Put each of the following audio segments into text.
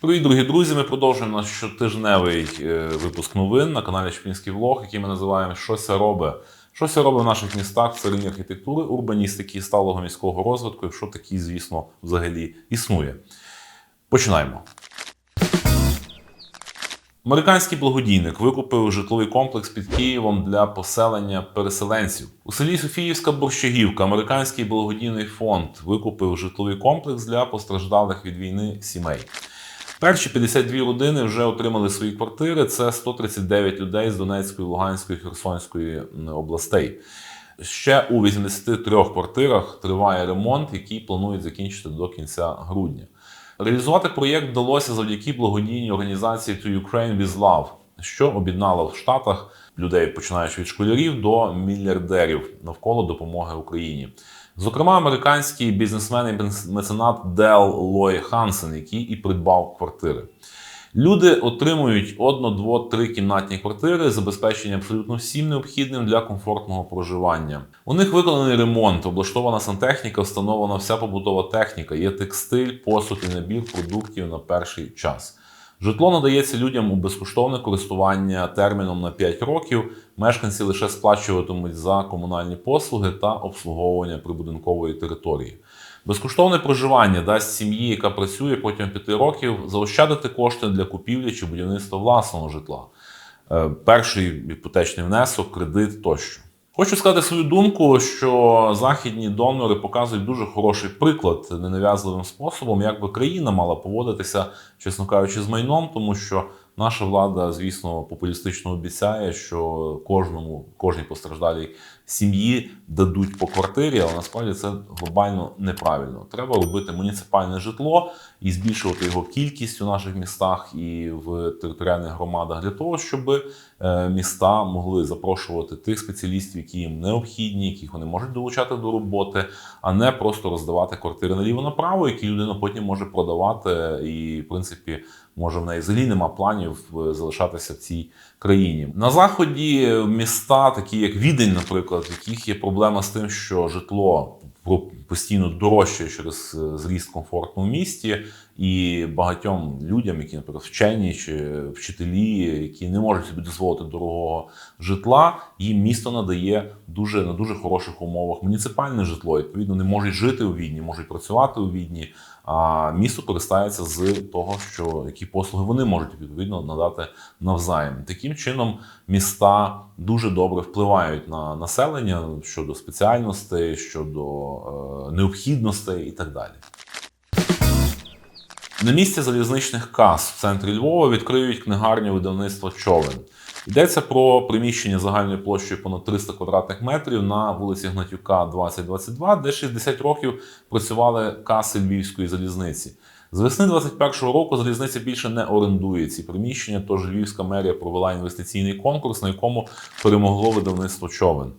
Привіт, дорогі друзі! Ми продовжуємо наш щотижневий е, випуск новин на каналі Шпінський влог, який ми називаємо Щося робить. Щося робить в наших містах в царині архітектури, урбаністики, сталого міського розвитку, якщо такий, звісно, взагалі існує. Починаємо. Американський благодійник викупив житловий комплекс під Києвом для поселення переселенців. У селі Софіївська Борщагівка американський благодійний фонд викупив житловий комплекс для постраждалих від війни сімей. Перші 52 родини вже отримали свої квартири. Це 139 людей з Донецької, Луганської, Херсонської областей. Ще у 83 квартирах триває ремонт, який планують закінчити до кінця грудня. Реалізувати проєкт вдалося завдяки благодійній організації To Ukraine with Love, що об'єднала в Штатах людей, починаючи від школярів до мільярдерів навколо допомоги Україні. Зокрема, американський бізнесмен і меценат Дел Лой Хансен, який і придбав квартири. Люди отримують одно, дво, три кімнатні квартири, забезпечені абсолютно всім необхідним для комфортного проживання. У них виконаний ремонт, облаштована сантехніка, встановлена вся побутова техніка, є текстиль, посуд і набір продуктів на перший час. Житло надається людям у безкоштовне користування терміном на 5 років. Мешканці лише сплачуватимуть за комунальні послуги та обслуговування прибудинкової території. Безкоштовне проживання дасть сім'ї, яка працює протягом 5 років, заощадити кошти для купівлі чи будівництва власного житла. Е, Перший іпотечний внесок, кредит тощо. Хочу сказати свою думку, що західні донори показують дуже хороший приклад ненав'язливим способом, як би країна мала поводитися, чесно кажучи, з майном, тому що наша влада, звісно, популістично обіцяє, що кожному, кожній постраждалій сім'ї дадуть по квартирі, але насправді це глобально неправильно. Треба робити муніципальне житло і збільшувати його кількість у наших містах і в територіальних громадах для того, щоб е, міста могли запрошувати тих спеціалістів, які їм необхідні, яких вони можуть долучати до роботи, а не просто роздавати квартири наліво направо, які людина потім може продавати, і в принципі може в неї взагалі нема планів е, залишатися в цій країні. На заході міста, такі як Відень, наприклад, в яких є проблема з тим, що житло про- постійно дорожче через е, зріст комфорту в місті, і багатьом людям, які, наприклад, вчені чи вчителі, які не можуть собі дозволити дорогого житла, їм місто надає дуже на дуже хороших умовах муніципальне житло. Відповідно, не можуть жити у Відні, можуть працювати у Відні. А місто користається з того, що які послуги вони можуть відповідно надати навзаєм. Таким чином, міста дуже добре впливають на населення щодо спеціальностей, щодо е, необхідностей і так далі. На місці залізничних кас в центрі Львова відкриють книгарню видавництва Човен. Йдеться про приміщення загальною площею понад 300 квадратних метрів на вулиці Гнатюка 2022, де 60 років працювали каси Львівської залізниці. З весни 2021 року залізниця більше не орендує ці приміщення, тож Львівська мерія провела інвестиційний конкурс, на якому перемогло видавництво Човен.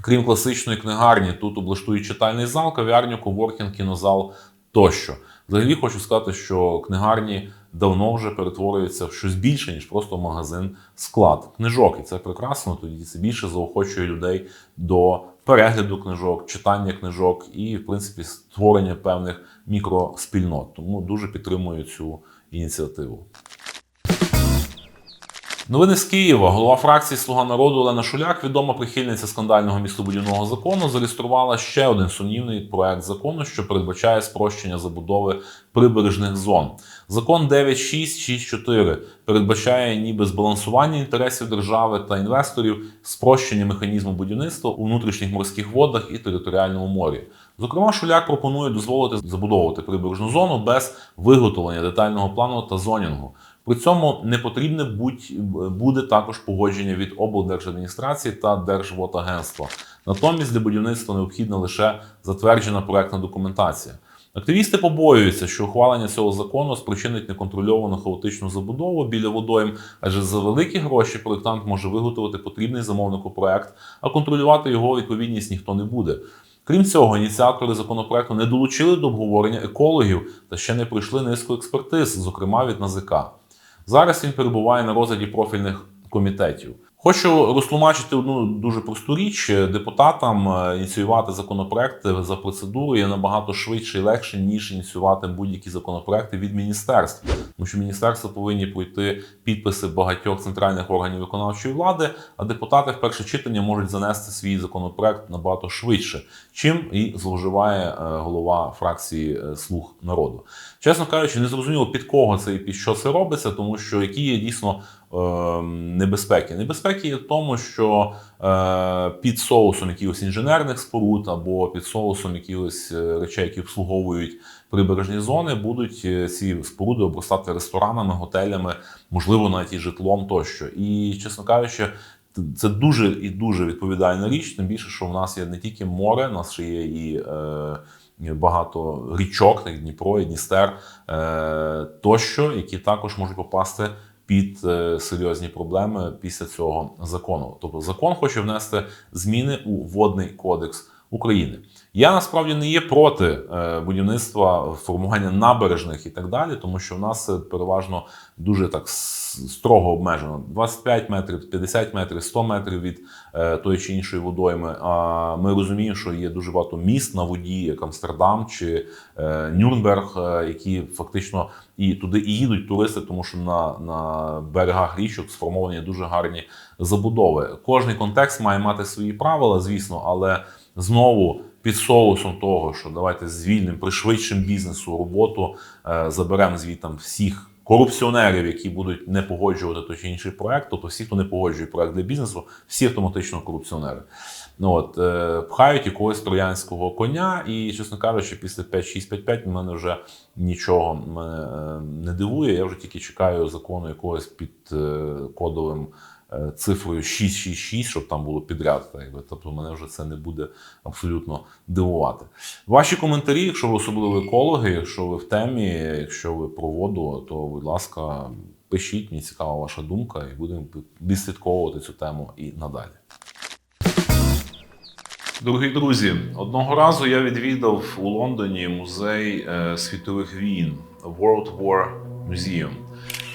Крім класичної книгарні, тут облаштують читальний зал, кав'ярню, коворкінг, кінозал тощо. Взагалі хочу сказати, що книгарні давно вже перетворюються в щось більше, ніж просто магазин склад книжок. І це прекрасно. Тоді це більше заохочує людей до перегляду книжок, читання книжок і, в принципі, створення певних мікроспільнот. Тому дуже підтримую цю ініціативу. Новини з Києва. Голова фракції Слуга народу Олена Шуляк, відома прихильниця скандального містобудівного закону, зареєструвала ще один сумнівний проект закону, що передбачає спрощення забудови прибережних зон. Закон 9664 передбачає ніби збалансування інтересів держави та інвесторів, спрощення механізму будівництва у внутрішніх морських водах і територіальному морі. Зокрема, Шуляк пропонує дозволити забудовувати прибережну зону без виготовлення детального плану та зонінгу. При цьому не потрібне буде також погодження від облдержадміністрації та Держводагентства. Натомість для будівництва необхідна лише затверджена проектна документація. Активісти побоюються, що ухвалення цього закону спричинить неконтрольовану хаотичну забудову біля водойм, адже за великі гроші проєктант може виготовити потрібний замовнику проект, а контролювати його відповідність ніхто не буде. Крім цього, ініціатори законопроекту не долучили до обговорення екологів та ще не пройшли низку експертиз, зокрема від НАЗК. Зараз він перебуває на розгляді профільних комітетів. Хочу розтлумачити одну дуже просту річ. Депутатам е, ініціювати законопроекти за процедурою набагато швидше і легше, ніж ініціювати будь-які законопроекти від міністерств. Тому що міністерства повинні пройти підписи багатьох центральних органів виконавчої влади, а депутати в перше читання можуть занести свій законопроект набагато швидше, чим і зловживає е, голова фракції е, Слуг народу. Чесно кажучи, не зрозуміло під кого це і під що це робиться, тому що які є дійсно небезпеки. Небезпеки є в тому, що е, під соусом якихось інженерних споруд або під соусом якихось е, речей, які обслуговують прибережні зони, будуть е, ці споруди обростати ресторанами, готелями, можливо, навіть і житлом тощо. І, чесно кажучи, це дуже і дуже відповідальна річ, тим більше, що в нас є не тільки море, у нас ще є і. Багато річок, як Дніпро і Дністер тощо, які також можуть попасти під е, серйозні проблеми після цього закону. Тобто закон хоче внести зміни у водний кодекс України. Я насправді не є проти е, будівництва формування набережних і так далі, тому що в нас переважно дуже так строго обмежено: 25 метрів, 50 метрів, 100 метрів від е, тої чи іншої водойми. А ми розуміємо, що є дуже багато міст на воді, як Амстердам чи е, Нюрнберг, е, які фактично і туди і їдуть туристи, тому що на, на берегах річок сформовані дуже гарні забудови. Кожний контекст має мати свої правила, звісно, але знову під соусом того, що давайте звільнимо, пришвидшимо бізнесу роботу, е, заберемо звідти всіх. Корупціонерів, які будуть не погоджувати той чи інший проект, тобто всі, хто не погоджує проект для бізнесу, всі автоматично корупціонери. Ну от е, пхають якогось троянського коня, і, чесно кажучи, після 5-6-5-5 мене вже нічого мене не дивує. Я вже тільки чекаю закону якогось під е, кодовим цифрою 666, щоб там було підряд. Якби. Тобто мене вже це не буде абсолютно дивувати. Ваші коментарі, якщо ви особливо екологи, якщо ви в темі, якщо ви про воду, то будь ласка, пишіть, мені цікава ваша думка, і будемо відслідковувати цю тему і надалі. Дорогі друзі, одного разу я відвідав у Лондоні музей е, світових війн World War Museum.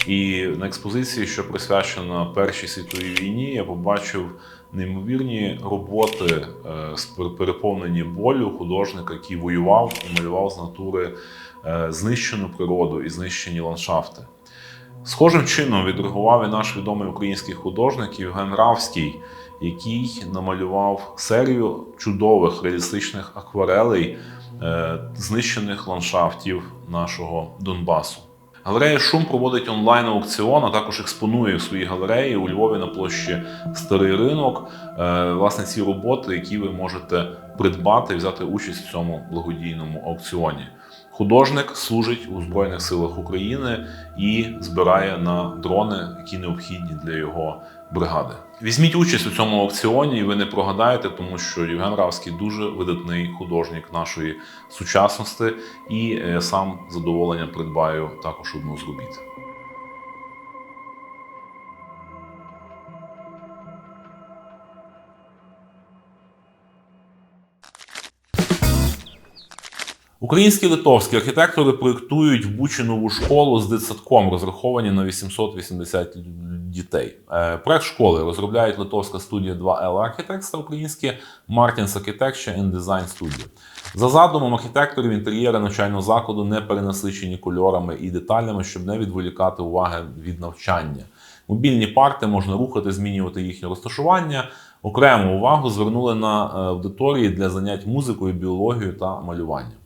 І на експозиції, що присвячена Першій світовій війні, я побачив неймовірні роботи, е, переповнені болю художника, який воював і малював з натури е, знищену природу і знищені ландшафти. Схожим чином відреагував і наш відомий український художник Євген Равський, який намалював серію чудових реалістичних акварелей е, знищених ландшафтів нашого Донбасу. Галерея Шум проводить онлайн аукціон, а також експонує в своїй галереї у Львові на площі Старий ринок. е, Власне, ці роботи, які ви можете придбати і взяти участь в цьому благодійному аукціоні. Художник служить у Збройних силах України і збирає на дрони, які необхідні для його бригади. Візьміть участь у цьому аукціоні, і ви не прогадаєте, тому що Євген Равський дуже видатний художник нашої сучасності, і е, сам задоволення придбаю також одну з робіт. Українські литовські архітектори проєктують Бучі нову школу з дитсадком, розраховані на 880 дітей. Е, Проект школи розробляють литовська студія 2L Architects та українське Martins Architecture and Design Studio. За задумом архітекторів інтер'єри навчального закладу не перенасичені кольорами і деталями, щоб не відволікати уваги від навчання. Мобільні парти можна рухати, змінювати їхнє розташування. Окрему увагу звернули на е, аудиторії для занять музикою, біологією та малюванням.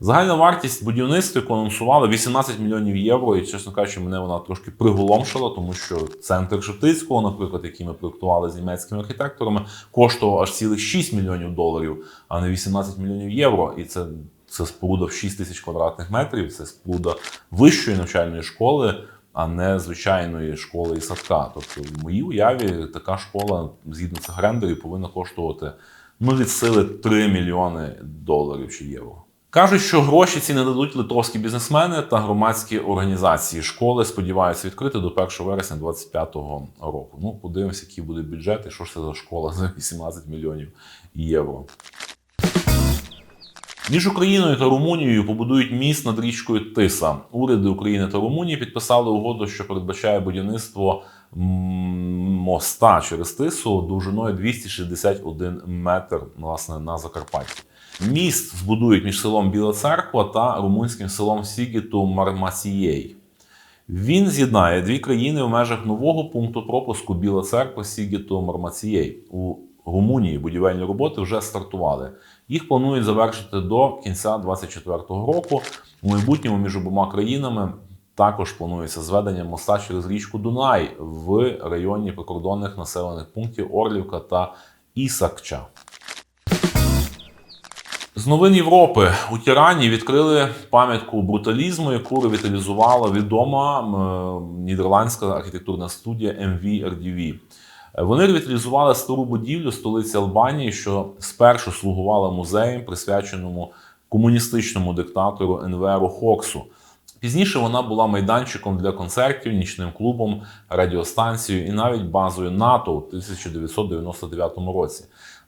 Загальна вартість будівництва, яку анонсували 18 мільйонів євро, і, чесно кажучи, мене вона трошки приголомшила, тому що центр Шептицького, наприклад, який ми проєктували з німецькими архітекторами, коштував аж цілих 6 мільйонів доларів, а не 18 мільйонів євро. І це, це споруда в 6 тисяч квадратних метрів, це споруда вищої навчальної школи, а не звичайної школи і садка. Тобто, в моїй уяві така школа, згідно цих рендерів, повинна коштувати ну, від сили 3 мільйони доларів чи євро. Кажуть, що гроші ці не дадуть литовські бізнесмени та громадські організації. Школи сподіваються відкрити до 1 вересня 2025 року. Ну, подивимося, який буде бюджет і що ж це за школа за 18 мільйонів євро. Між Україною та Румунією побудують міст над річкою Тиса. Уряди України та Румунії підписали угоду, що передбачає будівництво моста через Тису довжиною 261 метр власне, на Закарпатті. Міст збудують між селом Біла Церква та румунським селом Сігіту Мармасієй. Він з'єднає дві країни в межах нового пункту пропуску Біла Церква Сігіту Мармасієй. У Румунії будівельні роботи вже стартували. Їх планують завершити до кінця 2024 року. У майбутньому між обома країнами також планується зведення моста через річку Дунай в районі прикордонних населених пунктів Орлівка та Ісакча. З новин Європи у Тірані відкрили пам'ятку бруталізму, яку ревіталізувала відома нідерландська архітектурна студія MVRDV. Вони ревіталізували стару будівлю столиці Албанії, що спершу слугувала музеєм, присвяченому комуністичному диктатору Енверу Хоксу. Пізніше вона була майданчиком для концертів, нічним клубом, радіостанцією і навіть базою НАТО у 1999 році.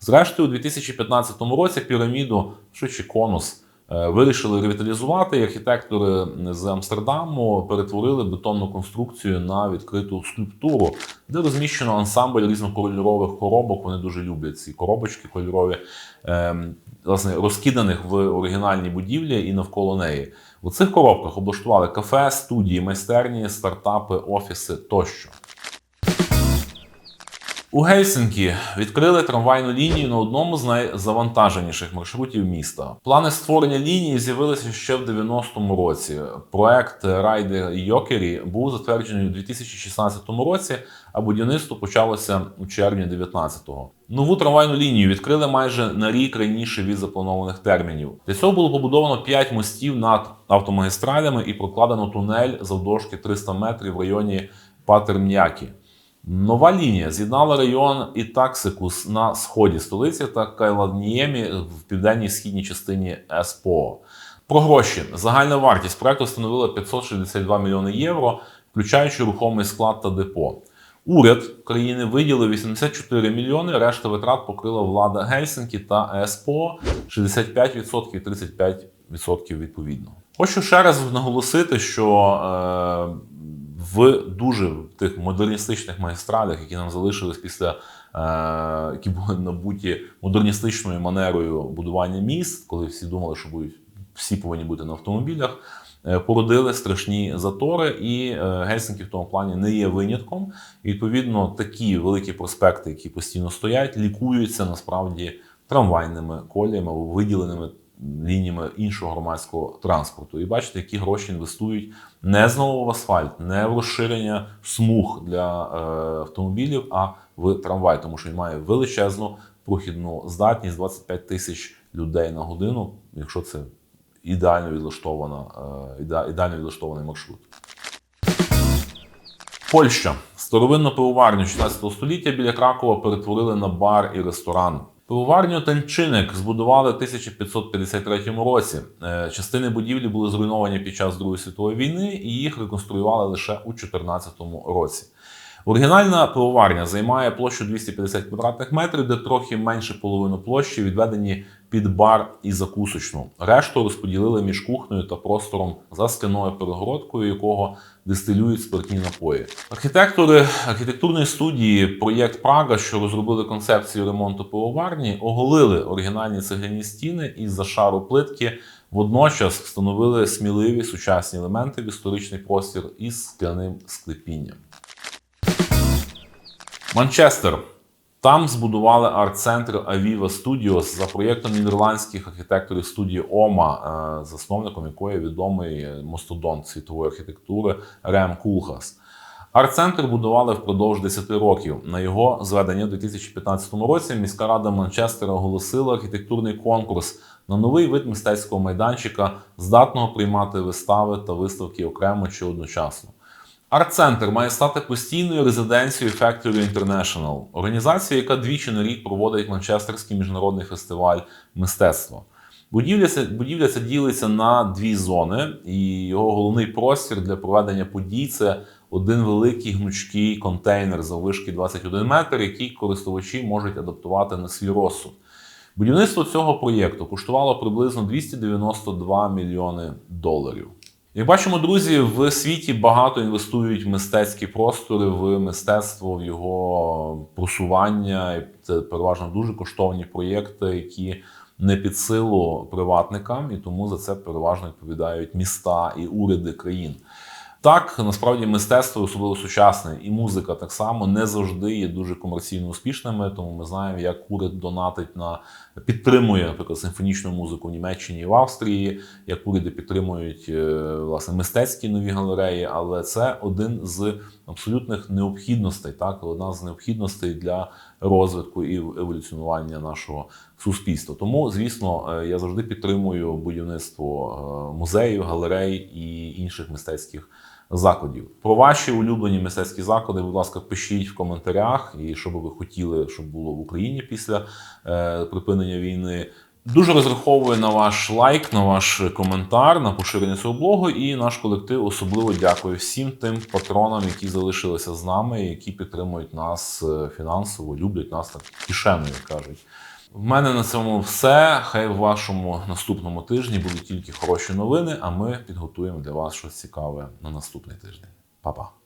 Зрештою, у 2015 році піраміду, швидше конус, е, вирішили ревіталізувати. Архітектори з Амстердаму перетворили бетонну конструкцію на відкриту скульптуру, де розміщено ансамбль різнокольорових коробок. Вони дуже люблять ці коробочки кольорові, ем, власне, розкиданих в оригінальній будівлі і навколо неї. У цих коробках облаштували кафе, студії, майстерні, стартапи, офіси тощо. У Гельсінкі відкрили трамвайну лінію на одному з найзавантаженіших маршрутів міста. Плани створення лінії з'явилися ще в 90-му році. Проект Райдер Йокері був затверджений у 2016 році, а будівництво почалося у червні 19-го. Нову трамвайну лінію відкрили майже на рік раніше від запланованих термінів. Для цього було побудовано 5 мостів над автомагістралями і прокладено тунель завдовжки 300 метрів в районі Патерм'які. Нова лінія з'єднала район Ітаксикус на сході столиці та Кайладніємі в південній східній частині СПО. Про гроші загальна вартість проекту становила 562 мільйони євро, включаючи рухомий склад та депо. Уряд країни виділив 84 мільйони. Решта витрат покрила влада Гельсінкі та СПО 65% і 35% відповідно. Хочу ще раз наголосити, що е, в дуже тих модерністичних магістралях, які нам залишились після е, які були набуті модерністичною манерою будування міст, коли всі думали, що будуть всі повинні бути на автомобілях. е, Породили страшні затори, і е, Гельсінки в тому плані не є винятком. Відповідно, такі великі проспекти, які постійно стоять, лікуються насправді трамвайними коліями або виділеними лініями іншого громадського транспорту. І бачите, які гроші інвестують не знову в асфальт, не в розширення смуг для е, автомобілів, а в трамвай, тому що він має величезну прохідну здатність 25 тисяч людей на годину, якщо це ідеально відлаштована, е, ідеально відлаштований маршрут. Польща. Старовинну пивоварню 16 століття біля Кракова перетворили на бар і ресторан. Пивоварню Танчиник збудували в 1553 році. Е, Частини будівлі були зруйновані під час Другої світової війни, і їх реконструювали лише у 2014 році. Оригінальна пивоварня займає площу 250 квадратних метрів, де трохи менше половини площі відведені під бар і закусочну. Решту розподілили між кухнею та простором за скляною перегородкою, якого дистилюють спиртні напої. Архітектори архітектурної студії Проєкт Прага, що розробили концепцію ремонту пивоварні, оголили оригінальні цегляні стіни із зашару плитки. Водночас встановили сміливі сучасні елементи в історичний простір із скляним склепінням. Манчестер. Там збудували арт-центр Aviva Studios за проєктом нідерландських архітекторів студії Ома, е, засновником якої відомий мастодонт світової архітектури Рем Кулхас. Арт-центр будували впродовж 10 років. На його зведення у 2015 році міська рада Манчестера оголосила архітектурний конкурс на новий вид мистецького майданчика, здатного приймати вистави та виставки окремо чи одночасно. Арт-центр має стати постійною резиденцією Factory International, організація, яка двічі на рік проводить Манчестерський міжнародний фестиваль мистецтва. Будівля будівля ця ділиться на дві зони, і його головний простір для проведення подій це один великий гнучкий контейнер заввишки 21 метр, який користувачі можуть адаптувати на свій розсуд. Будівництво цього проєкту коштувало приблизно 292 мільйони доларів. Як бачимо, друзі, в світі багато інвестують в мистецькі простори, в мистецтво, в його просування. Це переважно дуже коштовні проєкти, які не під силу приватникам, і тому за це переважно відповідають міста і уряди країн. Так, насправді мистецтво, особливо сучасне, і музика так само не завжди є дуже комерційно успішними. Тому ми знаємо, як уряд донатить на підтримує, наприклад, симфонічну музику в Німеччині і в Австрії, як уряди підтримують е, власне мистецькі нові галереї. Але це один з абсолютних необхідностей, так одна з необхідностей для розвитку і еволюціонування нашого суспільства. Тому, звісно, е, я завжди підтримую будівництво е, музеїв, галерей і інших мистецьких закладів. Про ваші улюблені мистецькі заклади, будь ласка, пишіть в коментарях, і що би ви хотіли, щоб було в Україні після е, припинення війни. Дуже розраховую на ваш лайк, на ваш коментар, на поширення цього блогу. І наш колектив особливо дякую всім тим патронам, які залишилися з нами, які підтримують нас е, фінансово, люблять нас так кишеною, кажуть. В мене на цьому все. Хай в вашому наступному тижні будуть тільки хороші новини, а ми підготуємо для вас щось цікаве на наступний тиждень. Па-па!